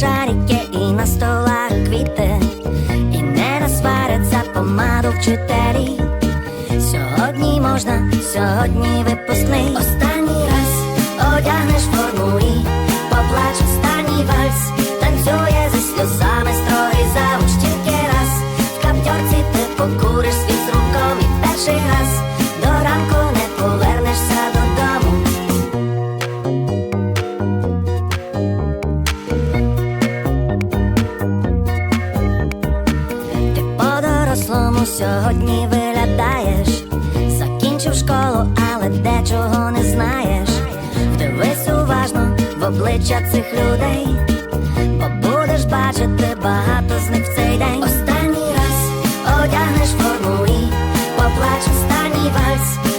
шарики і на столах квіти, і не насваряться помаду вчителі. Сьогодні можна, сьогодні випускний. Останній раз одягнеш форму і поплач останній вальс, танцює зі сльозами строї завуч тільки раз. В каптьорці ти покуриш свій з руком і перший раз до ранку не повернешся додому. Ти по-дорослому сьогодні виглядаєш, закінчив школу, але дечого не знаєш. Вдивись уважно в обличчя цих людей, бо будеш бачити багато з них в цей день. Останній раз одягнеш форму і поплач останній вальс,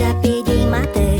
bisa pergi mati